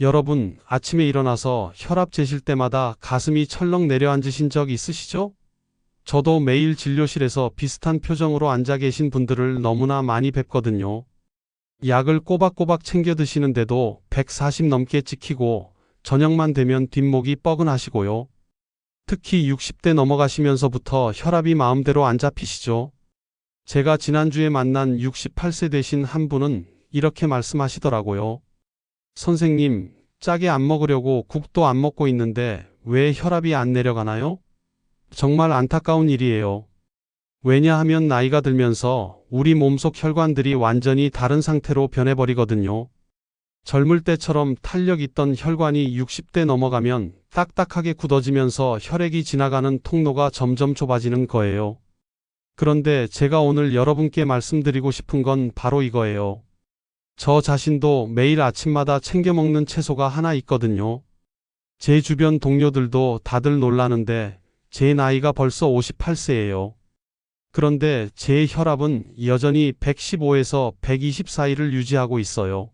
여러분, 아침에 일어나서 혈압 재실 때마다 가슴이 철렁 내려앉으신 적 있으시죠? 저도 매일 진료실에서 비슷한 표정으로 앉아 계신 분들을 너무나 많이 뵙거든요. 약을 꼬박꼬박 챙겨 드시는데도 140 넘게 찍히고 저녁만 되면 뒷목이 뻐근하시고요. 특히 60대 넘어가시면서부터 혈압이 마음대로 안 잡히시죠. 제가 지난주에 만난 68세 되신 한 분은 이렇게 말씀하시더라고요. 선생님, 짜게 안 먹으려고 국도 안 먹고 있는데 왜 혈압이 안 내려가나요? 정말 안타까운 일이에요. 왜냐하면 나이가 들면서 우리 몸속 혈관들이 완전히 다른 상태로 변해버리거든요. 젊을 때처럼 탄력 있던 혈관이 60대 넘어가면 딱딱하게 굳어지면서 혈액이 지나가는 통로가 점점 좁아지는 거예요. 그런데 제가 오늘 여러분께 말씀드리고 싶은 건 바로 이거예요. 저 자신도 매일 아침마다 챙겨 먹는 채소가 하나 있거든요. 제 주변 동료들도 다들 놀라는데 제 나이가 벌써 58세예요. 그런데 제 혈압은 여전히 115에서 120 사이를 유지하고 있어요.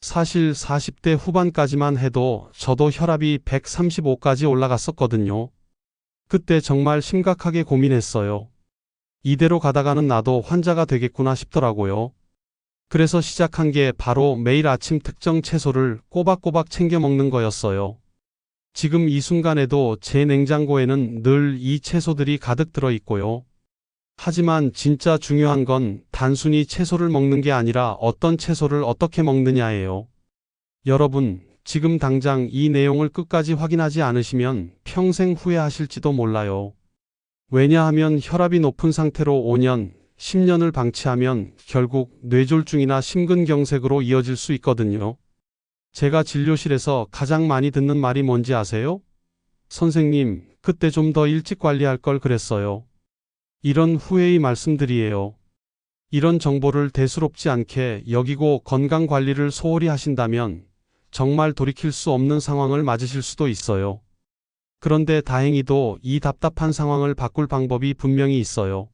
사실 40대 후반까지만 해도 저도 혈압이 135까지 올라갔었거든요. 그때 정말 심각하게 고민했어요. 이대로 가다가는 나도 환자가 되겠구나 싶더라고요. 그래서 시작한 게 바로 매일 아침 특정 채소를 꼬박꼬박 챙겨 먹는 거였어요. 지금 이 순간에도 제 냉장고에는 늘 이 채소들이 가득 들어 있고요. 하지만 진짜 중요한 건 단순히 채소를 먹는 게 아니라 어떤 채소를 어떻게 먹느냐예요. 여러분, 지금 당장 이 내용을 끝까지 확인하지 않으시면 평생 후회하실지도 몰라요. 왜냐하면 혈압이 높은 상태로 5년, 10년을 방치하면 결국 뇌졸중이나 심근경색으로 이어질 수 있거든요. 제가 진료실에서 가장 많이 듣는 말이 뭔지 아세요? 선생님, 그때 좀 더 일찍 관리할 걸 그랬어요. 이런 후회의 말씀들이에요. 이런 정보를 대수롭지 않게 여기고 건강 관리를 소홀히 하신다면 정말 돌이킬 수 없는 상황을 맞으실 수도 있어요. 그런데 다행히도 이 답답한 상황을 바꿀 방법이 분명히 있어요.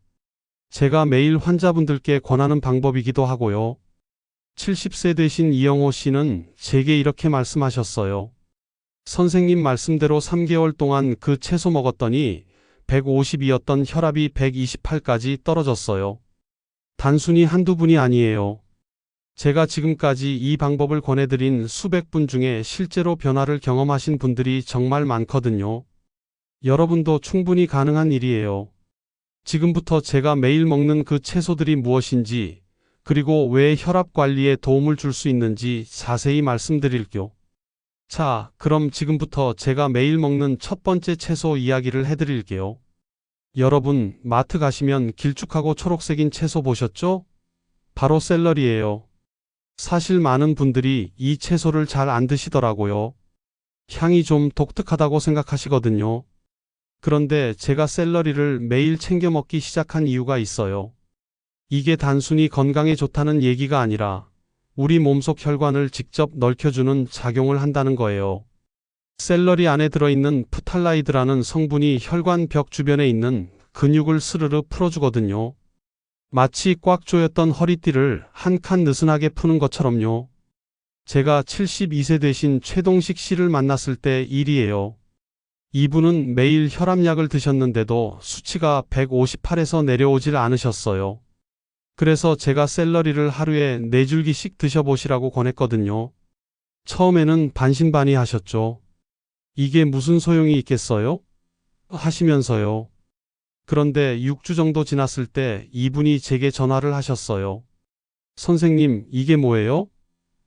제가 매일 환자분들께 권하는 방법이기도 하고요. 70세 되신 이영호 씨는 제게 이렇게 말씀하셨어요. 선생님 말씀대로 3개월 동안 그 채소 먹었더니 150이었던 혈압이 128까지 떨어졌어요. 단순히 한두 분이 아니에요. 제가 지금까지 이 방법을 권해드린 수백 분 중에 실제로 변화를 경험하신 분들이 정말 많거든요. 여러분도 충분히 가능한 일이에요. 지금부터 제가 매일 먹는 그 채소들이 무엇인지, 그리고 왜 혈압 관리에 도움을 줄 수 있는지 자세히 말씀드릴게요. 자, 그럼 지금부터 제가 매일 먹는 첫 번째 채소 이야기를 해드릴게요. 여러분, 마트 가시면 길쭉하고 초록색인 채소 보셨죠? 바로 샐러리예요. 사실 많은 분들이 이 채소를 잘 안 드시더라고요. 향이 좀 독특하다고 생각하시거든요. 그런데 제가 샐러리를 매일 챙겨 먹기 시작한 이유가 있어요. 이게 단순히 건강에 좋다는 얘기가 아니라 우리 몸속 혈관을 직접 넓혀주는 작용을 한다는 거예요. 샐러리 안에 들어있는 프탈라이드라는 성분이 혈관 벽 주변에 있는 근육을 스르르 풀어주거든요. 마치 꽉 조였던 허리띠를 한 칸 느슨하게 푸는 것처럼요. 제가 72세 되신 최동식 씨를 만났을 때 일이에요. 이분은 매일 혈압약을 드셨는데도 수치가 158에서 내려오질 않으셨어요. 그래서 제가 샐러리를 하루에 4줄기씩 드셔보시라고 권했거든요. 처음에는 반신반의 하셨죠. 이게 무슨 소용이 있겠어요? 하시면서요. 그런데 6주 정도 지났을 때 이분이 제게 전화를 하셨어요. 선생님, 이게 뭐예요?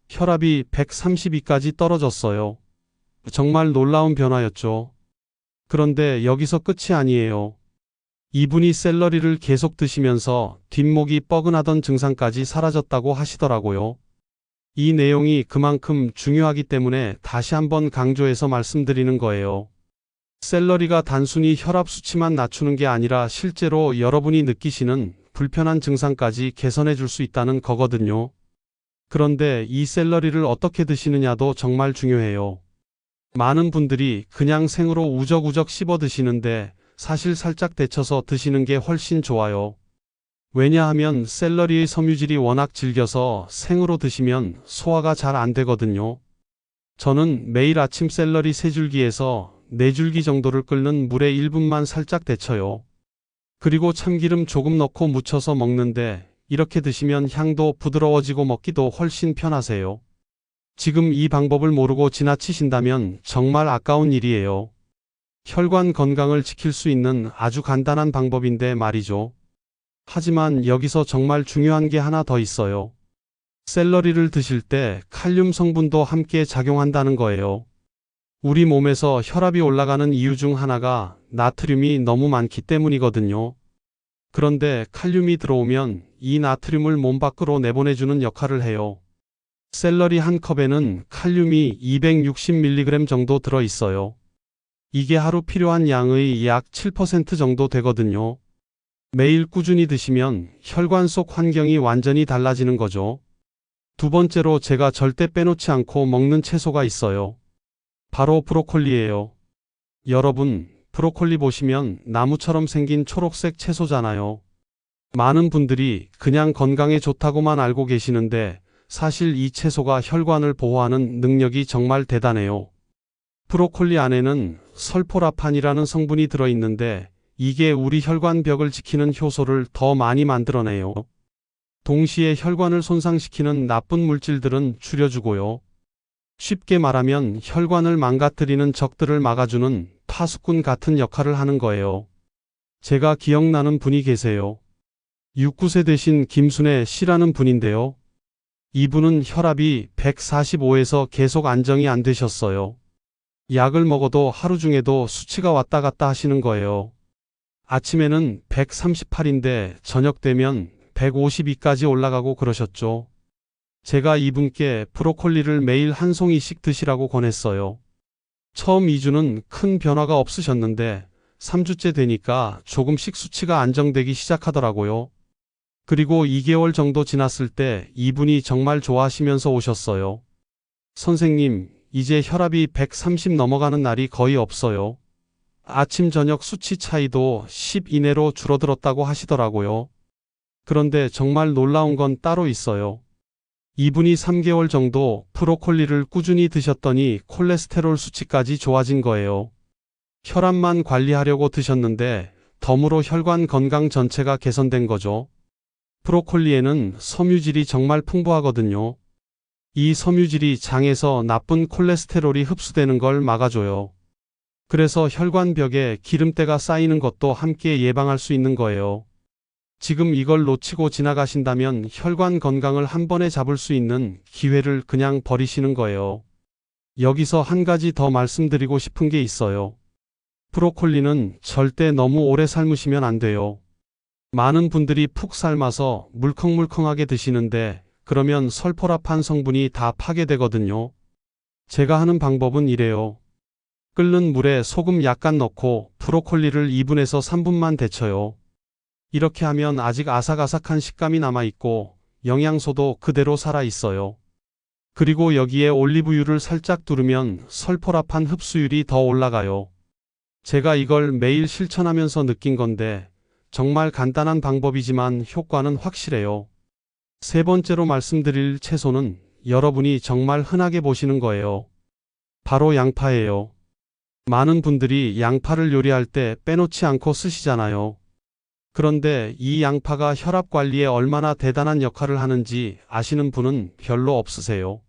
혈압이 132까지 떨어졌어요. 정말 놀라운 변화였죠. 그런데 여기서 끝이 아니에요. 이분이 샐러리를 계속 드시면서 뒷목이 뻐근하던 증상까지 사라졌다고 하시더라고요. 이 내용이 그만큼 중요하기 때문에 다시 한번 강조해서 말씀드리는 거예요. 샐러리가 단순히 혈압 수치만 낮추는 게 아니라 실제로 여러분이 느끼시는 불편한 증상까지 개선해 줄 수 있다는 거거든요. 그런데 이 샐러리를 어떻게 드시느냐도 정말 중요해요. 많은 분들이 그냥 생으로 우적우적 씹어 드시는데 사실 살짝 데쳐서 드시는 게 훨씬 좋아요. 왜냐하면 샐러리의 섬유질이 워낙 질겨서 생으로 드시면 소화가 잘 안 되거든요. 저는 매일 아침 샐러리 세 줄기에서 네 줄기 정도를 끓는 물에 1분만 살짝 데쳐요. 그리고 참기름 조금 넣고 무쳐서 먹는데 이렇게 드시면 향도 부드러워지고 먹기도 훨씬 편하세요. 지금 이 방법을 모르고 지나치신다면 정말 아까운 일이에요. 혈관 건강을 지킬 수 있는 아주 간단한 방법인데 말이죠. 하지만 여기서 정말 중요한 게 하나 더 있어요. 샐러리를 드실 때 칼륨 성분도 함께 작용한다는 거예요. 우리 몸에서 혈압이 올라가는 이유 중 하나가 나트륨이 너무 많기 때문이거든요. 그런데 칼륨이 들어오면 이 나트륨을 몸 밖으로 내보내주는 역할을 해요. 샐러리 한 컵에는 칼륨이 260mg 정도 들어 있어요. 이게 하루 필요한 양의 약 7% 정도 되거든요. 매일 꾸준히 드시면 혈관 속 환경이 완전히 달라지는 거죠. 두 번째로 제가 절대 빼놓지 않고 먹는 채소가 있어요. 바로 브로콜리예요. 여러분, 브로콜리 보시면 나무처럼 생긴 초록색 채소잖아요. 많은 분들이 그냥 건강에 좋다고만 알고 계시는데 사실 이 채소가 혈관을 보호하는 능력이 정말 대단해요. 브로콜리 안에는 설포라판이라는 성분이 들어있는데 이게 우리 혈관벽을 지키는 효소를 더 많이 만들어내요. 동시에 혈관을 손상시키는 나쁜 물질들은 줄여주고요. 쉽게 말하면 혈관을 망가뜨리는 적들을 막아주는 파수꾼 같은 역할을 하는 거예요. 제가 기억나는 분이 계세요. 69세 되신 김순애 씨라는 분인데요. 이분은 혈압이 145에서 계속 안정이 안 되셨어요. 약을 먹어도 하루 중에도 수치가 왔다 갔다 하시는 거예요. 아침에는 138인데 저녁 되면 152까지 올라가고 그러셨죠. 제가 이분께 브로콜리를 매일 한 송이씩 드시라고 권했어요. 처음 2주는 큰 변화가 없으셨는데 3주째 되니까 조금씩 수치가 안정되기 시작하더라고요. 그리고 2개월 정도 지났을 때 이분이 정말 좋아하시면서 오셨어요. 선생님, 이제 혈압이 130 넘어가는 날이 거의 없어요. 아침 저녁 수치 차이도 10 이내로 줄어들었다고 하시더라고요. 그런데 정말 놀라운 건 따로 있어요. 이분이 3개월 정도 브로콜리를 꾸준히 드셨더니 콜레스테롤 수치까지 좋아진 거예요. 혈압만 관리하려고 드셨는데 덤으로 혈관 건강 전체가 개선된 거죠. 브로콜리에는 섬유질이 정말 풍부하거든요. 이 섬유질이 장에서 나쁜 콜레스테롤이 흡수되는 걸 막아줘요. 그래서 혈관벽에 기름때가 쌓이는 것도 함께 예방할 수 있는 거예요. 지금 이걸 놓치고 지나가신다면 혈관 건강을 한 번에 잡을 수 있는 기회를 그냥 버리시는 거예요. 여기서 한 가지 더 말씀드리고 싶은 게 있어요. 브로콜리는 절대 너무 오래 삶으시면 안 돼요. 많은 분들이 푹 삶아서 물컹물컹하게 드시는데 그러면 설포라판 성분이 다 파괴되거든요. 제가 하는 방법은 이래요. 끓는 물에 소금 약간 넣고 브로콜리를 2분에서 3분만 데쳐요. 이렇게 하면 아직 아삭아삭한 식감이 남아있고 영양소도 그대로 살아있어요. 그리고 여기에 올리브유를 살짝 두르면 설포라판 흡수율이 더 올라가요. 제가 이걸 매일 실천하면서 느낀 건데 정말 간단한 방법이지만 효과는 확실해요. 세 번째로 말씀드릴 채소는 여러분이 정말 흔하게 보시는 거예요. 바로 양파예요. 많은 분들이 양파를 요리할 때 빼놓지 않고 쓰시잖아요. 그런데 이 양파가 혈압 관리에 얼마나 대단한 역할을 하는지 아시는 분은 별로 없으세요.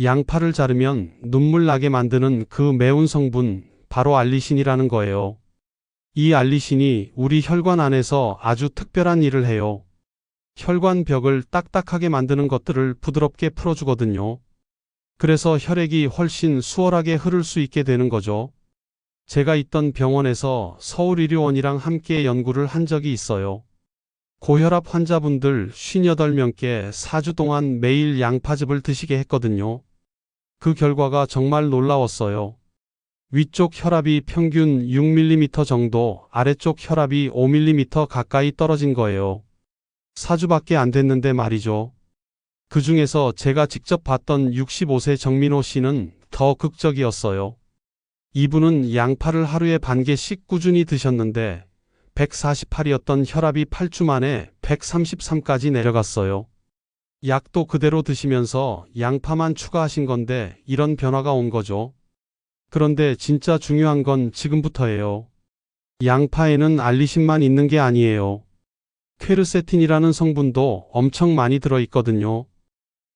양파를 자르면 눈물 나게 만드는 그 매운 성분, 바로 알리신이라는 거예요. 이 알리신이 우리 혈관 안에서 아주 특별한 일을 해요. 혈관 벽을 딱딱하게 만드는 것들을 부드럽게 풀어주거든요. 그래서 혈액이 훨씬 수월하게 흐를 수 있게 되는 거죠. 제가 있던 병원에서 서울의료원이랑 함께 연구를 한 적이 있어요. 고혈압 환자분들 58명께 4주 동안 매일 양파즙을 드시게 했거든요. 그 결과가 정말 놀라웠어요. 위쪽 혈압이 평균 6mm 정도, 아래쪽 혈압이 5mm 가까이 떨어진 거예요. 4주밖에 안 됐는데 말이죠. 그 중에서 제가 직접 봤던 65세 정민호 씨는 더 극적이었어요. 이분은 양파를 하루에 반 개씩 꾸준히 드셨는데 148이었던 혈압이 8주 만에 133까지 내려갔어요. 약도 그대로 드시면서 양파만 추가하신 건데 이런 변화가 온 거죠. 그런데 진짜 중요한 건 지금부터예요. 양파에는 알리신만 있는 게 아니에요. 퀘르세틴이라는 성분도 엄청 많이 들어있거든요.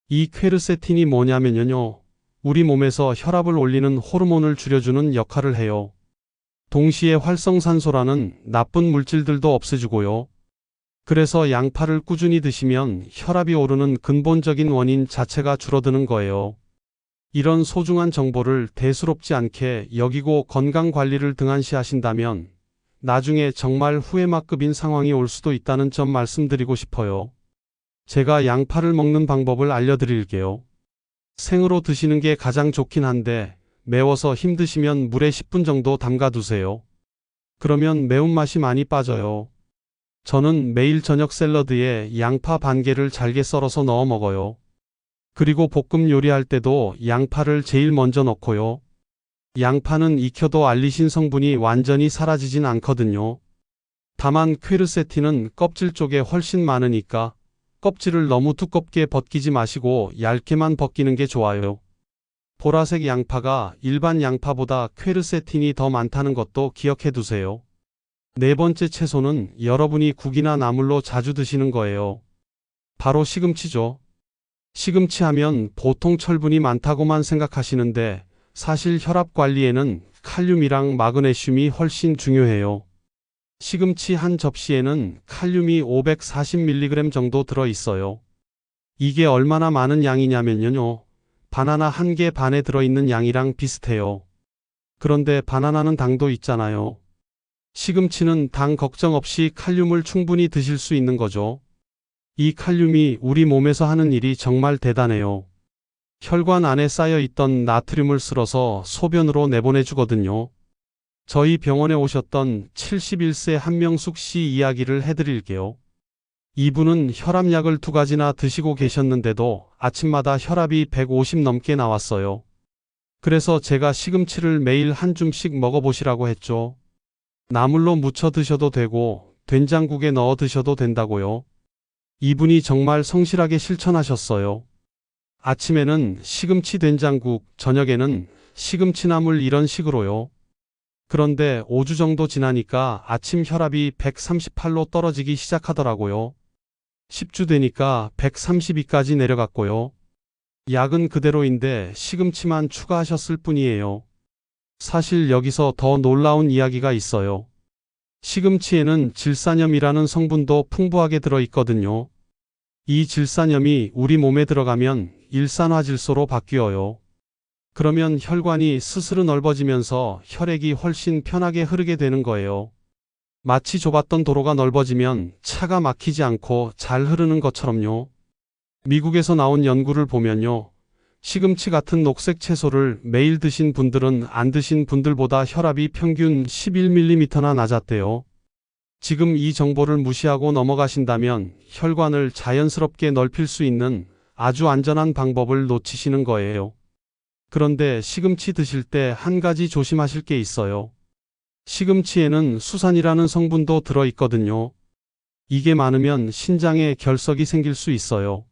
이 퀘르세틴이 뭐냐면요. 우리 몸에서 혈압을 올리는 호르몬을 줄여주는 역할을 해요. 동시에 활성산소라는 나쁜 물질들도 없애주고요. 그래서 양파를 꾸준히 드시면 혈압이 오르는 근본적인 원인 자체가 줄어드는 거예요. 이런 소중한 정보를 대수롭지 않게 여기고 건강 관리를 등한시 하신다면 나중에 정말 후회막급인 상황이 올 수도 있다는 점 말씀드리고 싶어요. 제가 양파를 먹는 방법을 알려드릴게요. 생으로 드시는 게 가장 좋긴 한데 매워서 힘드시면 물에 10분 정도 담가 두세요. 그러면 매운맛이 많이 빠져요. 저는 매일 저녁 샐러드에 양파 반 개를 잘게 썰어서 넣어 먹어요. 그리고 볶음 요리할 때도 양파를 제일 먼저 넣고요. 양파는 익혀도 알리신 성분이 완전히 사라지진 않거든요. 다만 퀘르세틴은 껍질 쪽에 훨씬 많으니까 껍질을 너무 두껍게 벗기지 마시고 얇게만 벗기는 게 좋아요. 보라색 양파가 일반 양파보다 퀘르세틴이 더 많다는 것도 기억해 두세요. 네 번째 채소는 여러분이 국이나 나물로 자주 드시는 거예요. 바로 시금치죠. 시금치 하면 보통 철분이 많다고만 생각하시는데 사실 혈압 관리에는 칼륨이랑 마그네슘이 훨씬 중요해요. 시금치 한 접시에는 칼륨이 540mg 정도 들어 있어요. 이게 얼마나 많은 양이냐면요. 바나나 한 개 반에 들어있는 양이랑 비슷해요. 그런데 바나나는 당도 있잖아요. 시금치는 당 걱정 없이 칼륨을 충분히 드실 수 있는 거죠. 이 칼륨이 우리 몸에서 하는 일이 정말 대단해요. 혈관 안에 쌓여 있던 나트륨을 쓸어서 소변으로 내보내주거든요. 저희 병원에 오셨던 71세 한명숙 씨 이야기를 해드릴게요. 이분은 혈압약을 두 가지나 드시고 계셨는데도 아침마다 혈압이 150 넘게 나왔어요. 그래서 제가 시금치를 매일 한 줌씩 먹어보시라고 했죠. 나물로 무쳐 드셔도 되고 된장국에 넣어 드셔도 된다고요. 이분이 정말 성실하게 실천하셨어요. 아침에는 시금치 된장국, 저녁에는 시금치 나물 이런 식으로요. 그런데 5주 정도 지나니까 아침 혈압이 138로 떨어지기 시작하더라고요. 10주 되니까 132까지 내려갔고요. 약은 그대로인데 시금치만 추가하셨을 뿐이에요. 사실 여기서 더 놀라운 이야기가 있어요. 시금치에는 질산염이라는 성분도 풍부하게 들어 있거든요. 이 질산염이 우리 몸에 들어가면 일산화질소로 바뀌어요. 그러면 혈관이 스스로 넓어지면서 혈액이 훨씬 편하게 흐르게 되는 거예요. 마치 좁았던 도로가 넓어지면 차가 막히지 않고 잘 흐르는 것처럼요. 미국에서 나온 연구를 보면요. 시금치 같은 녹색 채소를 매일 드신 분들은 안 드신 분들보다 혈압이 평균 11mm나 낮았대요. 지금 이 정보를 무시하고 넘어가신다면 혈관을 자연스럽게 넓힐 수 있는 아주 안전한 방법을 놓치시는 거예요. 그런데 시금치 드실 때 한 가지 조심하실 게 있어요. 시금치에는 수산이라는 성분도 들어 있거든요. 이게 많으면 신장에 결석이 생길 수 있어요.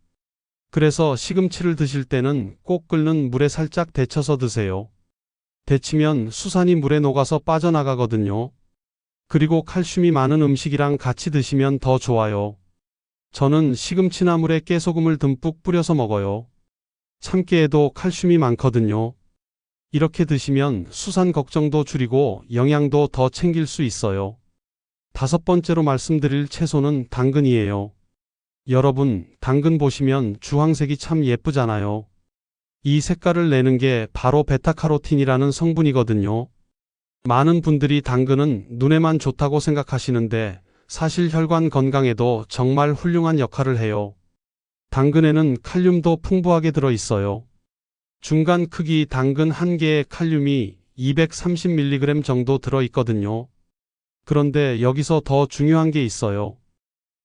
그래서 시금치를 드실 때는 꼭 끓는 물에 살짝 데쳐서 드세요. 데치면 수산이 물에 녹아서 빠져나가거든요. 그리고 칼슘이 많은 음식이랑 같이 드시면 더 좋아요. 저는 시금치나물에 깨소금을 듬뿍 뿌려서 먹어요. 참깨에도 칼슘이 많거든요. 이렇게 드시면 수산 걱정도 줄이고 영양도 더 챙길 수 있어요. 다섯 번째로 말씀드릴 채소는 당근이에요. 여러분, 당근 보시면 주황색이 참 예쁘잖아요. 이 색깔을 내는 게 바로 베타카로틴이라는 성분이거든요. 많은 분들이 당근은 눈에만 좋다고 생각하시는데 사실 혈관 건강에도 정말 훌륭한 역할을 해요. 당근에는 칼륨도 풍부하게 들어 있어요. 중간 크기 당근 한 개의 칼륨이 230mg 정도 들어 있거든요. 그런데 여기서 더 중요한 게 있어요.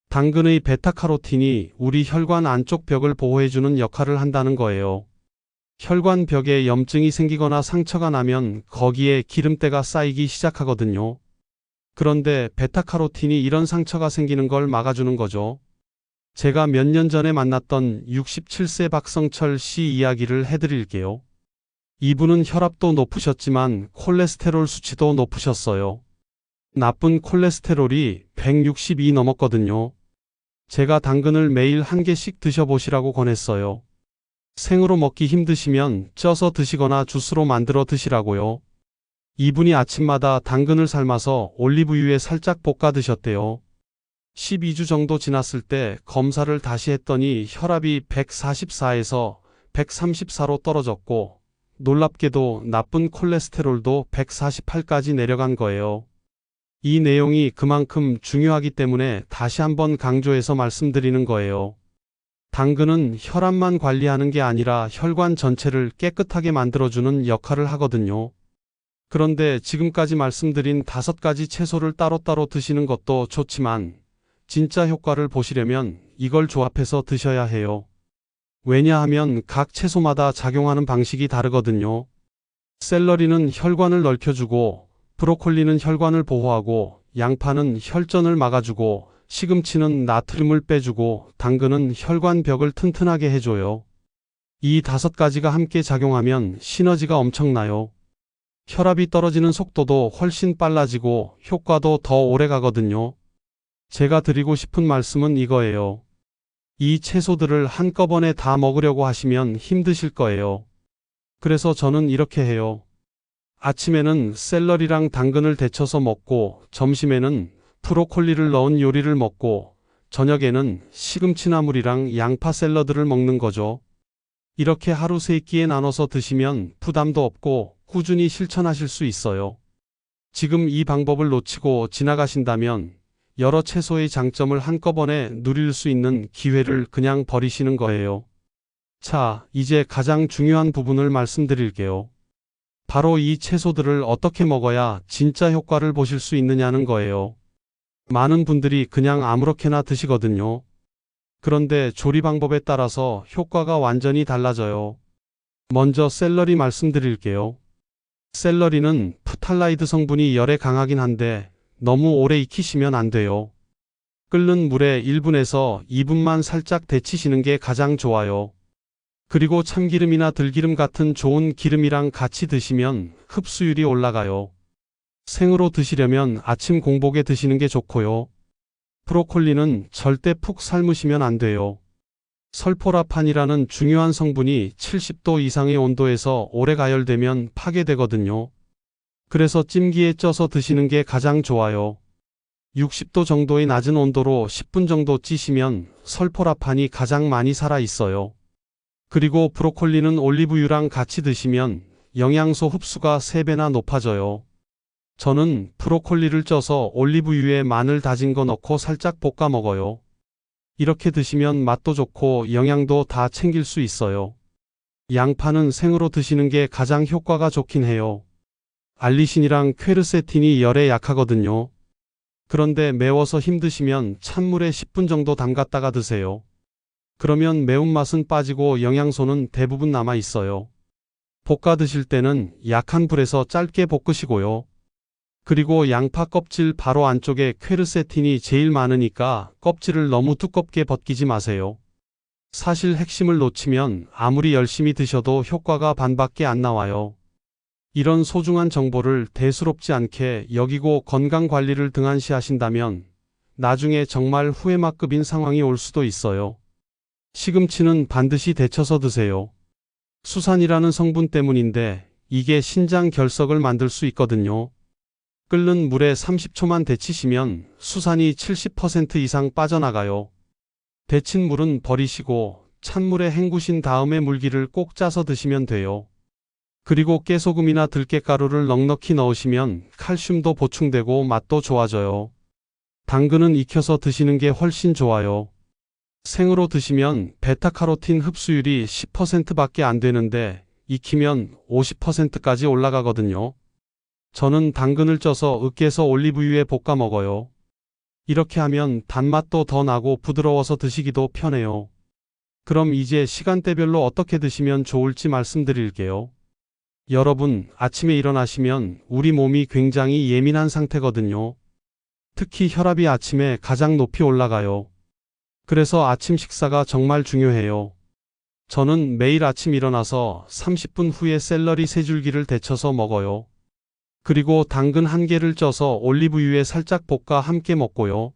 당근의 베타카로틴이 우리 혈관 안쪽 벽을 보호해주는 역할을 한다는 거예요. 혈관 벽에 염증이 생기거나 상처가 나면 거기에 기름때가 쌓이기 시작하거든요. 그런데 베타카로틴이 이런 상처가 생기는 걸 막아주는 거죠. 제가 몇 년 전에 만났던 67세 박성철 씨 이야기를 해드릴게요. 이분은 혈압도 높으셨지만 콜레스테롤 수치도 높으셨어요. 나쁜 콜레스테롤이 162 넘었거든요. 제가 당근을 매일 한 개씩 드셔보시라고 권했어요. 생으로 먹기 힘드시면 쪄서 드시거나 주스로 만들어 드시라고요. 이분이 아침마다 당근을 삶아서 올리브유에 살짝 볶아 드셨대요. 12주 정도 지났을 때 검사를 다시 했더니 혈압이 144에서 134로 떨어졌고 놀랍게도 나쁜 콜레스테롤도 148까지 내려간 거예요. 이 내용이 그만큼 중요하기 때문에 다시 한번 강조해서 말씀드리는 거예요. 당근은 혈압만 관리하는 게 아니라 혈관 전체를 깨끗하게 만들어주는 역할을 하거든요. 그런데 지금까지 말씀드린 다섯 가지 채소를 따로따로 드시는 것도 좋지만 진짜 효과를 보시려면 이걸 조합해서 드셔야 해요. 왜냐하면 각 채소마다 작용하는 방식이 다르거든요. 샐러리는 혈관을 넓혀주고 브로콜리는 혈관을 보호하고 양파는 혈전을 막아주고 시금치는 나트륨을 빼주고 당근은 혈관 벽을 튼튼하게 해줘요. 이 다섯 가지가 함께 작용하면 시너지가 엄청나요. 혈압이 떨어지는 속도도 훨씬 빨라지고 효과도 더 오래 가거든요. 제가 드리고 싶은 말씀은 이거예요. 이 채소들을 한꺼번에 다 먹으려고 하시면 힘드실 거예요. 그래서 저는 이렇게 해요. 아침에는 샐러리랑 당근을 데쳐서 먹고 점심에는 브로콜리를 넣은 요리를 먹고 저녁에는 시금치나물이랑 양파 샐러드를 먹는 거죠. 이렇게 하루 세 끼에 나눠서 드시면 부담도 없고 꾸준히 실천하실 수 있어요. 지금 이 방법을 놓치고 지나가신다면 여러 채소의 장점을 한꺼번에 누릴 수 있는 기회를 그냥 버리시는 거예요. 자, 이제 가장 중요한 부분을 말씀드릴게요. 바로 이 채소들을 어떻게 먹어야 진짜 효과를 보실 수 있느냐는 거예요. 많은 분들이 그냥 아무렇게나 드시거든요. 그런데 조리 방법에 따라서 효과가 완전히 달라져요. 먼저 샐러리 말씀드릴게요. 샐러리는 프탈라이드 성분이 열에 강하긴 한데 너무 오래 익히시면 안 돼요. 끓는 물에 1분에서 2분만 살짝 데치시는 게 가장 좋아요. 그리고 참기름이나 들기름 같은 좋은 기름이랑 같이 드시면 흡수율이 올라가요. 생으로 드시려면 아침 공복에 드시는 게 좋고요. 브로콜리는 절대 푹 삶으시면 안 돼요. 설포라판이라는 중요한 성분이 70도 이상의 온도에서 오래 가열되면 파괴되거든요. 그래서 찜기에 쪄서 드시는 게 가장 좋아요. 60도 정도의 낮은 온도로 10분 정도 찌시면 설포라판이 가장 많이 살아 있어요. 그리고 브로콜리는 올리브유랑 같이 드시면 영양소 흡수가 3배나 높아져요. 저는 브로콜리를 쪄서 올리브유에 마늘 다진 거 넣고 살짝 볶아 먹어요. 이렇게 드시면 맛도 좋고 영양도 다 챙길 수 있어요. 양파는 생으로 드시는 게 가장 효과가 좋긴 해요. 알리신이랑 퀘르세틴이 열에 약하거든요. 그런데 매워서 힘드시면 찬물에 10분 정도 담갔다가 드세요. 그러면 매운맛은 빠지고 영양소는 대부분 남아 있어요. 볶아 드실 때는 약한 불에서 짧게 볶으시고요. 그리고 양파 껍질 바로 안쪽에 퀘르세틴이 제일 많으니까 껍질을 너무 두껍게 벗기지 마세요. 사실 핵심을 놓치면 아무리 열심히 드셔도 효과가 반밖에 안 나와요. 이런 소중한 정보를 대수롭지 않게 여기고 건강 관리를 등한시 하신다면 나중에 정말 후회막급인 상황이 올 수도 있어요. 시금치는 반드시 데쳐서 드세요. 수산이라는 성분 때문인데 이게 신장 결석을 만들 수 있거든요. 끓는 물에 30초만 데치시면 수산이 70% 이상 빠져나가요. 데친 물은 버리시고 찬물에 헹구신 다음에 물기를 꼭 짜서 드시면 돼요. 그리고 깨소금이나 들깨가루를 넉넉히 넣으시면 칼슘도 보충되고 맛도 좋아져요. 당근은 익혀서 드시는 게 훨씬 좋아요. 생으로 드시면 베타카로틴 흡수율이 10%밖에 안 되는데 익히면 50%까지 올라가거든요. 저는 당근을 쪄서 으깨서 올리브유에 볶아 먹어요. 이렇게 하면 단맛도 더 나고 부드러워서 드시기도 편해요. 그럼 이제 시간대별로 어떻게 드시면 좋을지 말씀드릴게요. 여러분, 아침에 일어나시면 우리 몸이 굉장히 예민한 상태거든요. 특히 혈압이 아침에 가장 높이 올라가요. 그래서 아침 식사가 정말 중요해요. 저는 매일 아침 일어나서 30분 후에 샐러리 세 줄기를 데쳐서 먹어요. 그리고 당근 한 개를 쪄서 올리브유에 살짝 볶아 함께 먹고요.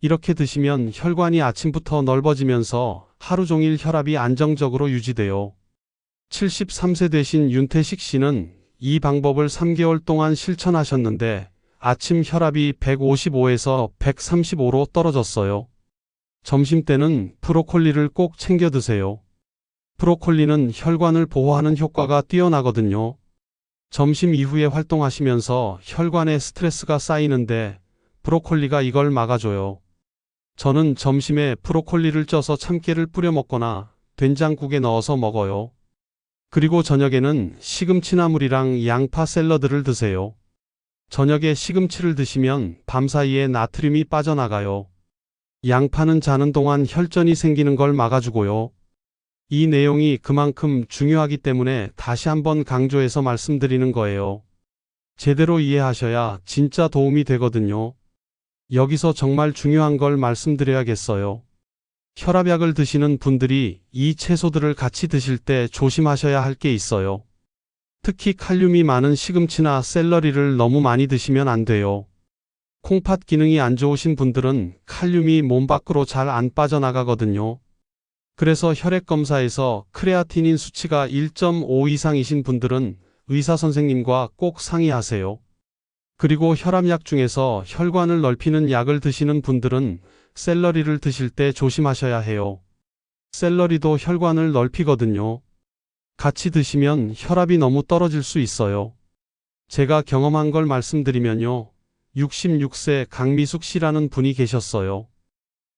이렇게 드시면 혈관이 아침부터 넓어지면서 하루 종일 혈압이 안정적으로 유지돼요. 73세 되신 윤태식 씨는 이 방법을 3개월 동안 실천하셨는데 아침 혈압이 155에서 135로 떨어졌어요. 점심 때는 브로콜리를 꼭 챙겨 드세요. 브로콜리는 혈관을 보호하는 효과가 뛰어나거든요. 점심 이후에 활동하시면서 혈관에 스트레스가 쌓이는데 브로콜리가 이걸 막아줘요. 저는 점심에 브로콜리를 쪄서 참깨를 뿌려 먹거나 된장국에 넣어서 먹어요. 그리고 저녁에는 시금치나물이랑 양파 샐러드를 드세요. 저녁에 시금치를 드시면 밤사이에 나트륨이 빠져나가요. 양파는 자는 동안 혈전이 생기는 걸 막아주고요. 이 내용이 그만큼 중요하기 때문에 다시 한번 강조해서 말씀드리는 거예요. 제대로 이해하셔야 진짜 도움이 되거든요. 여기서 정말 중요한 걸 말씀드려야겠어요. 혈압약을 드시는 분들이 이 채소들을 같이 드실 때 조심하셔야 할 게 있어요. 특히 칼륨이 많은 시금치나 샐러리를 너무 많이 드시면 안 돼요. 콩팥 기능이 안 좋으신 분들은 칼륨이 몸 밖으로 잘 안 빠져나가거든요. 그래서 혈액 검사에서 크레아티닌 수치가 1.5 이상이신 분들은 의사 선생님과 꼭 상의하세요. 그리고 혈압약 중에서 혈관을 넓히는 약을 드시는 분들은 샐러리를 드실 때 조심하셔야 해요. 샐러리도 혈관을 넓히거든요. 같이 드시면 혈압이 너무 떨어질 수 있어요. 제가 경험한 걸 말씀드리면요. 66세 강미숙 씨라는 분이 계셨어요.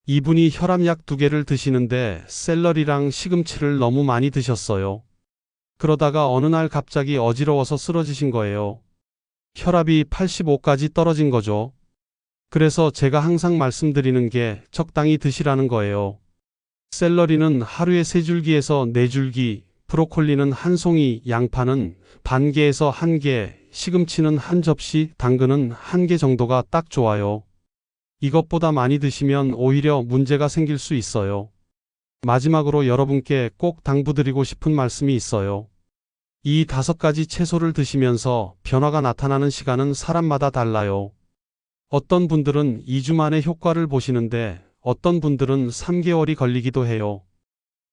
이분이 혈압약 두 개를 드시는데 샐러리랑 시금치를 너무 많이 드셨어요. 그러다가 어느 날 갑자기 어지러워서 쓰러지신 거예요. 혈압이 85까지 떨어진 거죠. 그래서 제가 항상 말씀드리는 게 적당히 드시라는 거예요. 샐러리는 하루에 세 줄기에서 네 줄기, 브로콜리는 한 송이, 양파는 반 개에서 한 개, 시금치는 한 접시, 당근은 한 개 정도가 딱 좋아요. 이것보다 많이 드시면 오히려 문제가 생길 수 있어요. 마지막으로 여러분께 꼭 당부드리고 싶은 말씀이 있어요. 이 다섯 가지 채소를 드시면서 변화가 나타나는 시간은 사람마다 달라요. 어떤 분들은 2주 만에 효과를 보시는데 어떤 분들은 3개월이 걸리기도 해요.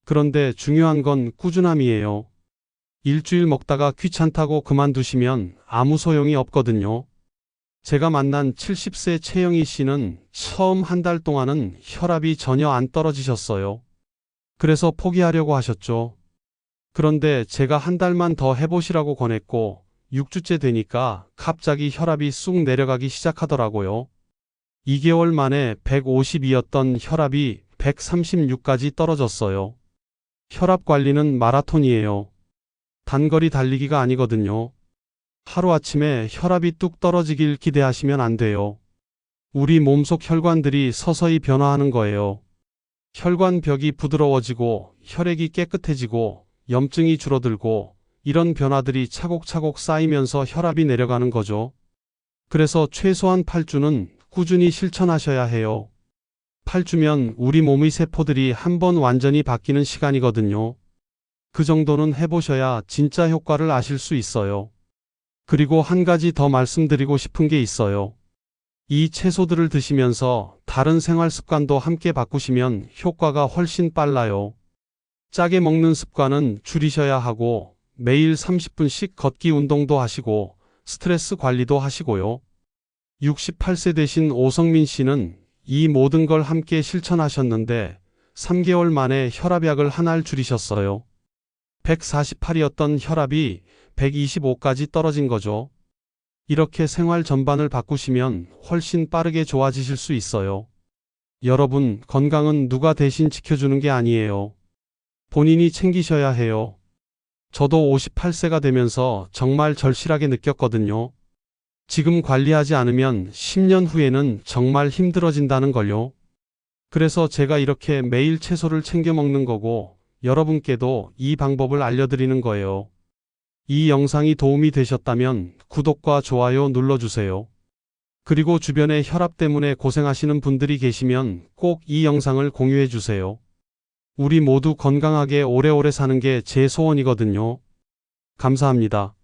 그런데 중요한 건 꾸준함이에요. 일주일 먹다가 귀찮다고 그만두시면 아무 소용이 없거든요. 제가 만난 70세 최영희 씨는 처음 한 달 동안은 혈압이 전혀 안 떨어지셨어요. 그래서 포기하려고 하셨죠. 그런데 제가 한 달만 더 해보시라고 권했고 6주째 되니까 갑자기 혈압이 쑥 내려가기 시작하더라고요. 2개월 만에 152였던 혈압이 136까지 떨어졌어요. 혈압 관리는 마라톤이에요. 단거리 달리기가 아니거든요. 하루아침에 혈압이 뚝 떨어지길 기대하시면 안 돼요. 우리 몸속 혈관들이 서서히 변화하는 거예요. 혈관 벽이 부드러워지고 혈액이 깨끗해지고 염증이 줄어들고 이런 변화들이 차곡차곡 쌓이면서 혈압이 내려가는 거죠. 그래서 최소한 8주는 꾸준히 실천하셔야 해요. 8주면 우리 몸의 세포들이 한번 완전히 바뀌는 시간이거든요. 그 정도는 해보셔야 진짜 효과를 아실 수 있어요. 그리고 한 가지 더 말씀드리고 싶은 게 있어요. 이 채소들을 드시면서 다른 생활 습관도 함께 바꾸시면 효과가 훨씬 빨라요. 짜게 먹는 습관은 줄이셔야 하고 매일 30분씩 걷기 운동도 하시고 스트레스 관리도 하시고요. 68세 되신 오성민 씨는 이 모든 걸 함께 실천하셨는데 3개월 만에 혈압약을 한알 줄이셨어요. 148이었던 혈압이 125까지 떨어진 거죠. 이렇게 생활 전반을 바꾸시면 훨씬 빠르게 좋아지실 수 있어요. 여러분, 건강은 누가 대신 지켜주는 게 아니에요. 본인이 챙기셔야 해요. 저도 58세가 되면서 정말 절실하게 느꼈거든요. 지금 관리하지 않으면 10년 후에는 정말 힘들어진다는 걸요. 그래서 제가 이렇게 매일 채소를 챙겨 먹는 거고 여러분께도 이 방법을 알려드리는 거예요. 이 영상이 도움이 되셨다면 구독과 좋아요 눌러주세요. 그리고 주변에 혈압 때문에 고생하시는 분들이 계시면 꼭 이 영상을 공유해 주세요. 우리 모두 건강하게 오래오래 사는 게 제 소원이거든요. 감사합니다.